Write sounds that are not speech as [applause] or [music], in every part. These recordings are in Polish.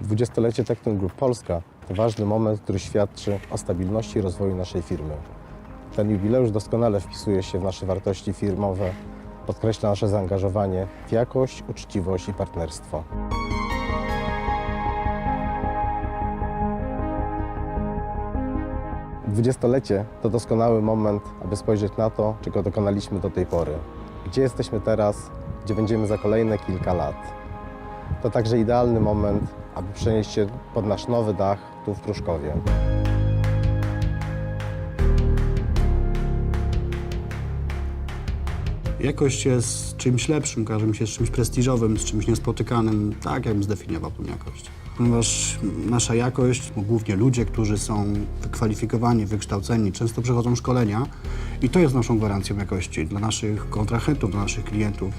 Dwudziestolecie Tekton Group Polska to ważny moment, który świadczy o stabilności i rozwoju naszej firmy. Ten jubileusz doskonale wpisuje się w nasze wartości firmowe, podkreśla nasze zaangażowanie w jakość, uczciwość i partnerstwo. Dwudziestolecie to doskonały moment, aby spojrzeć na to, czego dokonaliśmy do tej pory. Gdzie jesteśmy teraz, gdzie będziemy za kolejne kilka lat. To także idealny moment, aby przenieść się pod nasz nowy dach tu w Pruszkowie. Jakość jest czymś lepszym, kojarzy mi się z czymś prestiżowym, z czymś niespotykanym. Tak, jakbym zdefiniował tą jakość. Ponieważ nasza jakość, głównie ludzie, którzy są wykwalifikowani, wykształceni, często przechodzą szkolenia i to jest naszą gwarancją jakości dla naszych kontrahentów, dla naszych klientów.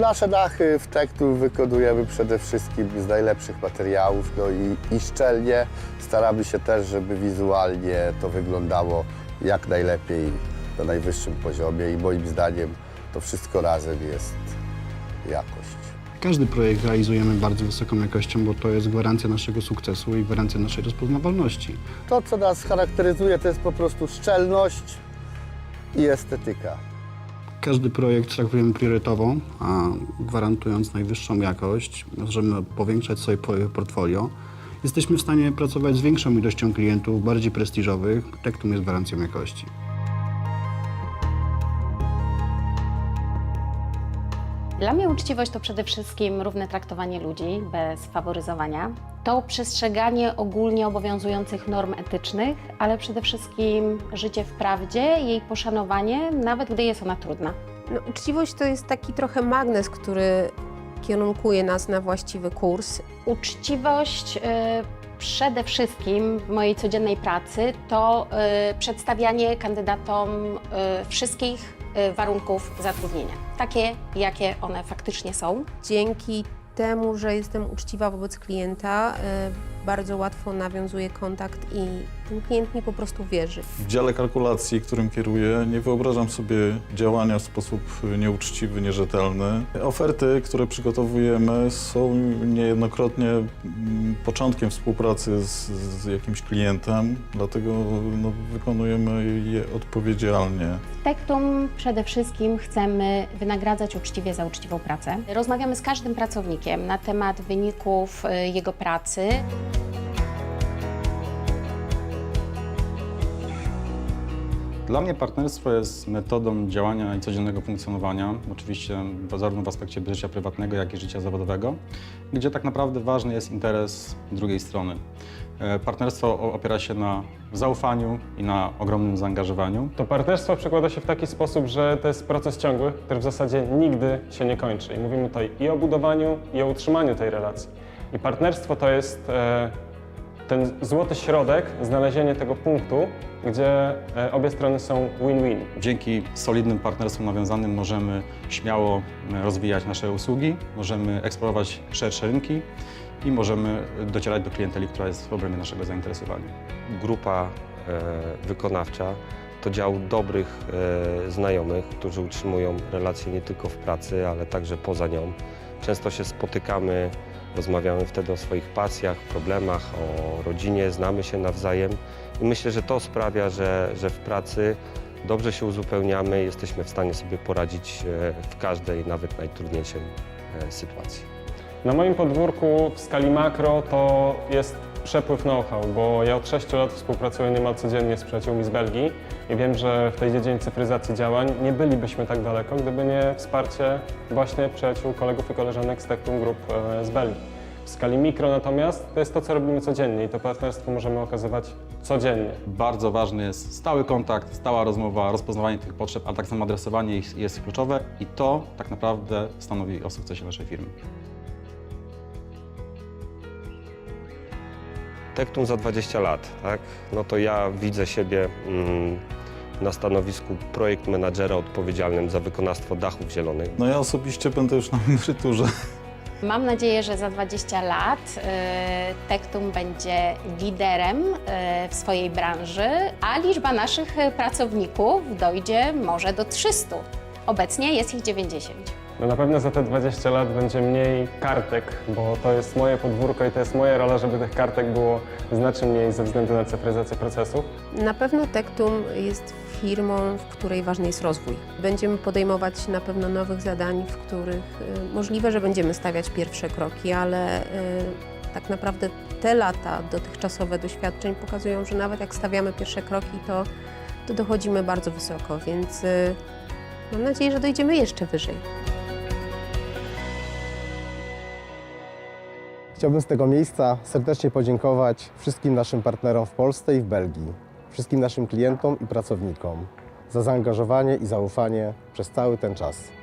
Nasze dachy w Tektu wykonujemy przede wszystkim z najlepszych materiałów, no i, i szczelnie. Staramy się też, żeby wizualnie to wyglądało jak najlepiej, na najwyższym poziomie i moim zdaniem to wszystko razem jest jakość. Każdy projekt realizujemy bardzo wysoką jakością, bo to jest gwarancja naszego sukcesu i gwarancja naszej rozpoznawalności. To, co nas charakteryzuje, to jest po prostu szczelność i estetyka. Każdy projekt traktujemy priorytetowo, a gwarantując najwyższą jakość, możemy powiększać po- portfolio. Jesteśmy w stanie pracować z większą ilością klientów, bardziej prestiżowych. Tektum jest gwarancją jakości. Dla mnie uczciwość to przede wszystkim równe traktowanie ludzi bez faworyzowania. To przestrzeganie ogólnie obowiązujących norm etycznych, ale przede wszystkim życie w prawdzie, jej poszanowanie, nawet gdy jest ona trudna. No, uczciwość to jest taki trochę magnes, który kierunkuje nas na właściwy kurs. Uczciwość y, przede wszystkim w mojej codziennej pracy to y, przedstawianie kandydatom y, wszystkich warunków zatrudnienia, takie jakie one faktycznie są. Dzięki temu, że jestem uczciwa wobec klienta, y, bardzo łatwo nawiązuję kontakt i ten klient mi po prostu wierzy. W dziale kalkulacji, którym kieruję, nie wyobrażam sobie działania w sposób nieuczciwy, nierzetelny. Oferty, które przygotowujemy, są niejednokrotnie mm, początkiem współpracy z, z jakimś klientem, dlatego no, wykonujemy je odpowiedzialnie. W Tektum przede wszystkim chcemy wynagradzać uczciwie za uczciwą pracę. Rozmawiamy z każdym pracownikiem na temat wyników y, jego pracy. Dla mnie partnerstwo jest metodą działania i codziennego funkcjonowania, oczywiście zarówno w aspekcie życia prywatnego, jak i życia zawodowego, gdzie tak naprawdę ważny jest interes drugiej strony. E, Partnerstwo opiera się na zaufaniu i na ogromnym zaangażowaniu. To partnerstwo przekłada się w taki sposób, że to jest proces ciągły, który w zasadzie nigdy się nie kończy. I mówimy tutaj i o budowaniu, i o utrzymaniu tej relacji. I partnerstwo to jest e, ten złoty środek, znalezienie tego punktu, gdzie e, obie strony są win-win. Dzięki solidnym partnerstwom nawiązanym możemy śmiało e, rozwijać nasze usługi, możemy eksplorować szersze rynki i możemy docierać do klienteli, która jest w obrębie naszego zainteresowania. grupa e, wykonawcza to dział dobrych e, znajomych, którzy utrzymują relacje nie tylko w pracy, ale także poza nią. Często się spotykamy, rozmawiamy wtedy o swoich pasjach, problemach, o rodzinie, znamy się nawzajem i myślę, że to sprawia, że, że w pracy dobrze się uzupełniamy, jesteśmy w stanie sobie poradzić e, w każdej, nawet najtrudniejszej e, sytuacji. Na moim podwórku w skali makro to jest przepływ know-how, bo ja od 6 lat współpracuję niemal codziennie z przyjaciółmi z Belgii i wiem, że w tej dziedzinie cyfryzacji działań nie bylibyśmy tak daleko, gdyby nie wsparcie właśnie przyjaciół, kolegów i koleżanek z Tektum Group e, z Belgii. W skali mikro natomiast to jest to, co robimy codziennie i to partnerstwo możemy okazywać codziennie. Bardzo ważny jest stały kontakt, stała rozmowa, rozpoznawanie tych potrzeb, a tak samo adresowanie ich jest kluczowe i to tak naprawdę stanowi o sukcesie naszej firmy. Tektum za 20 lat, tak? No to ja widzę siebie mm, na stanowisku projekt menadżera odpowiedzialnym za wykonawstwo dachów zielonych. No ja osobiście będę już na [laughs] emeryturze. Mam nadzieję, że za 20 lat y, Tektum będzie liderem y, w swojej branży, a liczba naszych y, pracowników dojdzie może do 300. Obecnie jest ich 90. No na pewno za te 20 lat będzie mniej kartek, bo to jest moje podwórko i to jest moja rola, żeby tych kartek było znacznie mniej ze względu na cyfryzację procesów. Na pewno Tektum jest firmą, w której ważny jest rozwój. Będziemy podejmować na pewno nowych zadań, w których y, możliwe, że będziemy stawiać pierwsze kroki, ale y, tak naprawdę te lata dotychczasowe doświadczeń pokazują, że nawet jak stawiamy pierwsze kroki, to, to dochodzimy bardzo wysoko, więc y, mam nadzieję, że dojdziemy jeszcze wyżej. Chciałbym z tego miejsca serdecznie podziękować wszystkim naszym partnerom w Polsce i w Belgii, wszystkim naszym klientom i pracownikom za zaangażowanie i zaufanie przez cały ten czas.